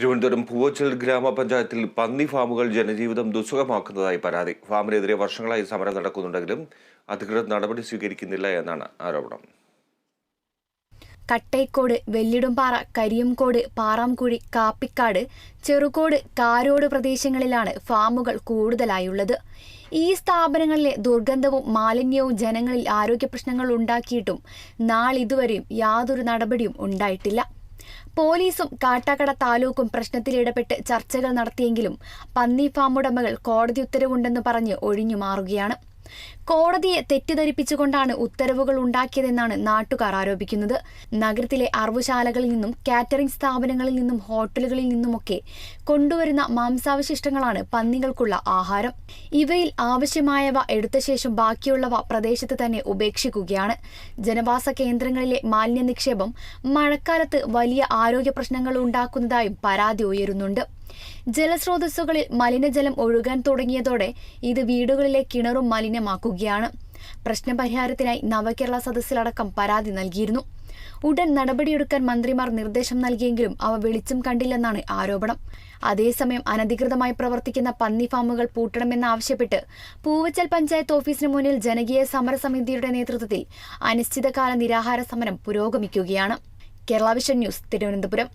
തിരുവനന്തപുരം പൂവച്ചൽ ഗ്രാമപഞ്ചായത്തിൽ പന്നി ഫാമുകൾ ജനജീവിതം ദുസ്സഹമാക്കുന്നതായി പരാതി. ഫാമിനെതിരെ വർഷങ്ങളായി സമരം നടക്കുന്നുണ്ടെങ്കിലും അധികൃതർ നടപടി സ്വീകരിക്കുന്നില്ല എന്നാണ് ആരോപണം. കട്ടൈക്കോട് വെല്ലിടുംപാറ കരിയംകോട് പാറാംകുഴി കാപ്പിക്കാട് ചെറുകോട് കാരോട് പ്രദേശങ്ങളിലാണ് ഫാമുകൾ കൂടുതലായുള്ളത്. ഈ സ്ഥാപനങ്ങളിലെ ദുർഗന്ധവും മാലിന്യവും ജനങ്ങളിൽ ആരോഗ്യ പ്രശ്നങ്ങൾ ഉണ്ടാക്കിയിട്ടും നാളിതുവരെയും യാതൊരു നടപടിയും ഉണ്ടായിട്ടില്ല. പോലീസും കാട്ടാക്കട താലൂക്കും പ്രശ്നത്തിൽ ഇടപെട്ട് ചർച്ചകൾ നടത്തിയെങ്കിലും പന്നി ഫാം ഉടമകൾ കോടതി ഉത്തരവുണ്ടെന്ന് പറഞ്ഞ് ഒഴിഞ്ഞു മാറുകയാണ്. കോടതിയെ തെറ്റിദ്ധരിപ്പിച്ചുകൊണ്ടാണ് ഉത്തരവുകൾ ഉണ്ടാക്കിയതെന്നാണ് നാട്ടുകാർ ആരോപിക്കുന്നത്. നഗരത്തിലെ അറവുശാലകളിൽ നിന്നും കാറ്ററിംഗ് സ്ഥാപനങ്ങളിൽ നിന്നും ഹോട്ടലുകളിൽ നിന്നുമൊക്കെ കൊണ്ടുവരുന്ന മാംസാവശിഷ്ടങ്ങളാണ് പന്നികൾക്കുള്ള ആഹാരം. ഇവയിൽ ആവശ്യമായവ എടുത്ത ശേഷം ബാക്കിയുള്ളവ പ്രദേശത്ത് തന്നെ ഉപേക്ഷിക്കുകയാണ്. ജനവാസ കേന്ദ്രങ്ങളിലെ മാലിന്യ നിക്ഷേപം മഴക്കാലത്ത് വലിയ ആരോഗ്യ പ്രശ്നങ്ങൾ ഉണ്ടാക്കുന്നതായും പരാതി ഉയരുന്നുണ്ട്. ജലസ്രോതസ്സുകളിൽ മലിനജലം ഒഴുകാൻ തുടങ്ങിയതോടെ ഇത് വീടുകളിലെ കിണറും മലിനമാക്കുകയാണ്. പ്രശ്നപരിഹാരത്തിനായി നവകേരള സദസ്സിലടക്കം പരാതി നൽകിയിരുന്നു. ഉടൻ നടപടിയെടുക്കാൻ മന്ത്രിമാർ നിർദ്ദേശം നൽകിയെങ്കിലും അവ വെളിച്ചം കണ്ടില്ലെന്നാണ് ആരോപണം. അതേസമയം അനധികൃതമായി പ്രവർത്തിക്കുന്ന പന്നി ഫാമുകൾ പൂട്ടണമെന്നാവശ്യപ്പെട്ട് പൂവച്ചൽ പഞ്ചായത്ത് ഓഫീസിന് മുന്നിൽ ജനകീയ സമരസമിതിയുടെ നേതൃത്വത്തിൽ അനിശ്ചിതകാല നിരാഹാര സമരം പുരോഗമിക്കുകയാണ്. Kerala vision news Thiruvananthapuram.